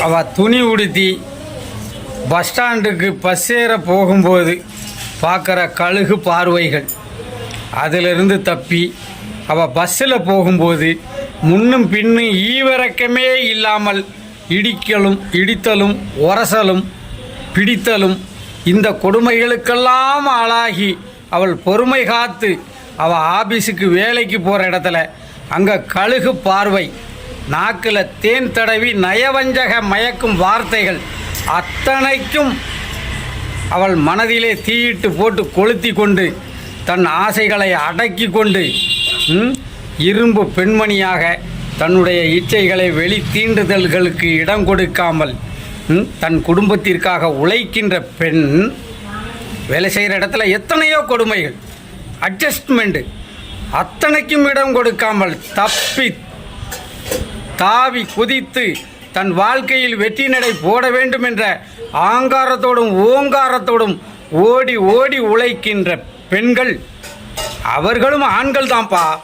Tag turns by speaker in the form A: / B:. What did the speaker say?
A: அவள் துணி உடுத்தி பஸ் ஸ்டாண்டுக்கு பஸ் ஏற போகும்போது பார்க்குற கழுகு பார்வைகள். அதிலிருந்து தப்பி அவள் பஸ்ஸில் போகும்போது முன்னும் பின்னும் ஈவிறக்கமே இல்லாமல் இடிக்கலும் இடித்தலும் உரசலும் பிடித்தலும் இந்த கொடுமைகளுக்கெல்லாம் ஆளாகி அவள் பொறுமை காத்து அவள் ஆபீஸுக்கு வேலைக்கு போகிற இடத்துல அங்கே கழுகு பார்வை நாக்கில் தேன் தடவி நயவஞ்சக மயக்கும் வார்த்தைகள் அத்தனைக்கும் அவள் மனதிலே தீயிட்டு போட்டு கொளுத்தி கொண்டு தன் ஆசைகளை அடக்கி கொண்டு ம், இரும்பு பெண்மணியாக தன்னுடைய இச்சைகளை வெளி தீண்டுதல்களுக்கு இடம் கொடுக்காமல் ம், தன் குடும்பத்திற்காக உழைக்கின்ற பெண் வேலை செய்கிற இடத்துல எத்தனையோ கொடுமைகள் அட்ஜஸ்ட்மெண்ட்டு அத்தனைக்கும் இடம் கொடுக்காமல் தப்பி தாவி குதித்து தன் வாழ்க்கையில் வெற்றி நடை போட வேண்டும் என்ற ஆங்காரத்தோடும் ஓங்காரத்தோடும் ஓடி ஓடி உழைக்கின்ற பெண்கள். அவர்களும் ஆண்கள் தான்ப்பா